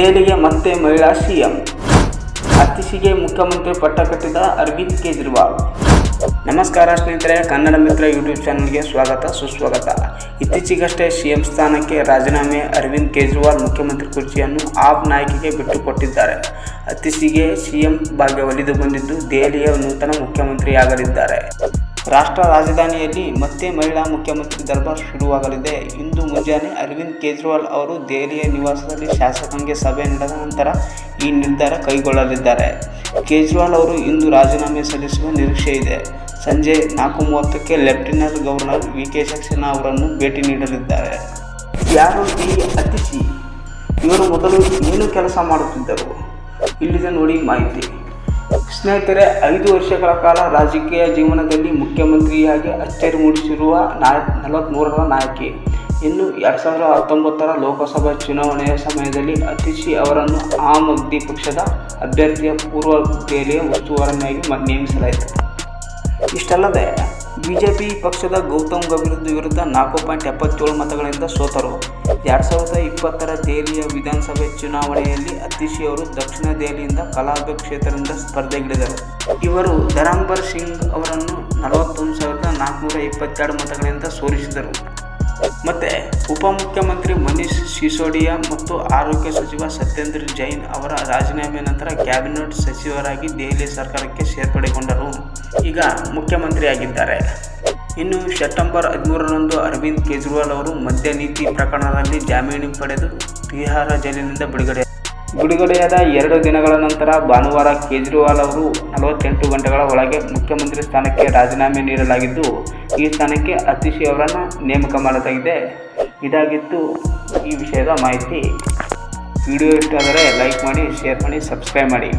ದೆಹಲಿಗೆ ಮತ್ತೆ ಮಹಿಳಾ ಸಿಎಂ. ಅತ್ತಿಸಿಗೆ ಮುಖ್ಯಮಂತ್ರಿ ಪಟ್ಟ ಕಟ್ಟಿದ ಅರವಿಂದ್ ಕೇಜ್ರಿವಾಲ್. ನಮಸ್ಕಾರ ಸ್ನೇಹಿತರೆ, ಕನ್ನಡ ಮಿತ್ರ ಯೂಟ್ಯೂಬ್ ಚಾನಲ್ಗೆ ಸ್ವಾಗತ, ಸುಸ್ವಾಗತ. ಇತ್ತೀಚೆಗಷ್ಟೇ ಸಿಎಂ ಸ್ಥಾನಕ್ಕೆ ರಾಜೀನಾಮೆ ಅರವಿಂದ್ ಕೇಜ್ರಿವಾಲ್ ಮುಖ್ಯಮಂತ್ರಿ ಕುರ್ಚಿಯನ್ನು ಆಪ್ ನಾಯಕಿಗೆ ಬಿಟ್ಟುಕೊಟ್ಟಿದ್ದಾರೆ. ಅತ್ತಿಸಿಗೆ ಸಿಎಂ ಭಾಗ್ಯ ಒಲಿದು ಬಂದಿದ್ದು, ದೆಹಲಿಯ ನೂತನ ಮುಖ್ಯಮಂತ್ರಿಯಾಗಲಿದ್ದಾರೆ. ರಾಷ್ಟ್ರ ರಾಜಧಾನಿಯಲ್ಲಿ ಮತ್ತೆ ಮಹಿಳಾ ಮುಖ್ಯಮಂತ್ರಿ ದರ್ಬಾರ್ ಶುರುವಾಗಲಿದೆ. ಇಂದು ಮುಂಜಾನೆ ಅರವಿಂದ್ ಕೇಜ್ರಿವಾಲ್ ಅವರು ದೆಹಲಿಯ ನಿವಾಸದಲ್ಲಿ ಶಾಸಕಾಂಗ ಸಭೆ ನಡೆದ ನಂತರ ಈ ನಿರ್ಧಾರ ಕೈಗೊಳ್ಳಲಿದ್ದಾರೆ. ಕೇಜ್ರಿವಾಲ್ ಅವರು ಇಂದು ರಾಜೀನಾಮೆ ಸಲ್ಲಿಸುವ ನಿರೀಕ್ಷೆ ಇದೆ. ಸಂಜೆ ನಾಲ್ಕು ಮೂವತ್ತಕ್ಕೆ lieutenant governor V K Saxena ಅವರನ್ನು ಭೇಟಿ ನೀಡಲಿದ್ದಾರೆ. ಯಾರು ಈ ಅತಿಥಿ? ಇವರು ಮೊದಲು ಏನು ಕೆಲಸ ಮಾಡುತ್ತಿದ್ದರು? ಇಲ್ಲಿದೆ ನೋಡಿ ಮಾಹಿತಿ. ಸ್ನೇಹಿತರೆ, ಐದು ವರ್ಷಗಳ ಕಾಲ ರಾಜಕೀಯ ಜೀವನದಲ್ಲಿ ಮುಖ್ಯಮಂತ್ರಿಯಾಗಿ ಅಚ್ಚರಿ ಮೂಡಿಸಿರುವ ನಾಯ್ ನಲವತ್ತ್ಮೂರರ ನಾಯಕಿ. ಇನ್ನು ಎರಡು ಸಾವಿರದ ಹತ್ತೊಂಬತ್ತರ ಲೋಕಸಭಾ ಚುನಾವಣೆಯ ಸಮಯದಲ್ಲಿ ಅತಿಶಿ ಅವರನ್ನು ಆಮ್ ಆದ್ಮಿ ಪಕ್ಷದ ಅಭ್ಯರ್ಥಿಯ ಪೂರ್ವ ಮ- ನೇಮಿಸಲಾಯಿತು. ಇಷ್ಟಲ್ಲದೆ ಬಿಜೆಪಿ ಪಕ್ಷದ ಗೌತಮ್ ಗಂಭೀರ್ ವಿರುದ್ಧ ನಾಲ್ಕು ಪಾಯಿಂಟ್ ಎಪ್ಪತ್ತೇಳು ಮತಗಳಿಂದ ಸೋತರು. ಎರಡು ಸಾವಿರದ ಇಪ್ಪತ್ತರ ದೆಹಲಿಯ ವಿಧಾನಸಭೆ ಚುನಾವಣೆಯಲ್ಲಿ ಅತಿಶಿ ಅವರು ದಕ್ಷಿಣ ದೆಹಲಿಯಿಂದ ಕಲಾಬ್ ಕ್ಷೇತ್ರದಿಂದ ಸ್ಪರ್ಧೆಗಿಳಿದರು. ಇವರು ಧರಾಂಬರ್ ಸಿಂಗ್ ಅವರನ್ನು ನಲವತ್ತೊಂದು ಸಾವಿರದ ನಾಲ್ಕುನೂರ ಇಪ್ಪತ್ತೆರಡು ಮತಗಳಿಂದ ಸೋಲಿಸಿದರು. ಮತ್ತು ಉಪಮುಖ್ಯಮಂತ್ರಿ ಮನೀಶ್ ಸಿಸೋಡಿಯಾ ಮತ್ತು ಆರೋಗ್ಯ ಸಚಿವ ಸತ್ಯೇಂದ್ರ ಜೈನ್ ಅವರ ರಾಜೀನಾಮೆ ನಂತರ ಕ್ಯಾಬಿನೆಟ್ ಸಚಿವರಾಗಿ ದೆಹಲಿ ಸರ್ಕಾರಕ್ಕೆ ಸೇರ್ಪಡೆಗೊಂಡರು. ಈಗ ಮುಖ್ಯಮಂತ್ರಿಯಾಗಿದ್ದಾರೆ. ಇನ್ನು ಸೆಪ್ಟೆಂಬರ್ ಹದಿಮೂರರಂದು ಅರವಿಂದ್ ಕೇಜ್ರಿವಾಲ್ ಅವರು ಮದ್ಯ ನೀತಿ ಪ್ರಕರಣದಲ್ಲಿ ಜಾಮೀನು ಪಡೆದು ಬಿಹಾರ ಜೈಲಿನಿಂದ ಬಿಡುಗಡೆ ಬಿಡುಗಡೆಯಾದ ಎರಡು ದಿನಗಳ ನಂತರ ಭಾನುವಾರ ಕೇಜ್ರಿವಾಲ್ ಅವರು ನಲವತ್ತೆಂಟು ಗಂಟೆಗಳ ಒಳಗೆ ಮುಖ್ಯಮಂತ್ರಿ ಸ್ಥಾನಕ್ಕೆ ರಾಜೀನಾಮೆ ನೀಡಲಾಗಿದ್ದು, ಈ ಸ್ಥಾನಕ್ಕೆ ಅತಿಶಿ ಅವರನ್ನು ನೇಮಕ ಮಾಡಲಾಗಿದೆ. ಇದಾಗಿತ್ತು ಈ ವಿಷಯದ ಮಾಹಿತಿ. ವಿಡಿಯೋ ಇಷ್ಟ ಆದರೆ ಲೈಕ್ ಮಾಡಿ, ಶೇರ್ ಮಾಡಿ, ಸಬ್ಸ್ಕ್ರೈಬ್ ಮಾಡಿ.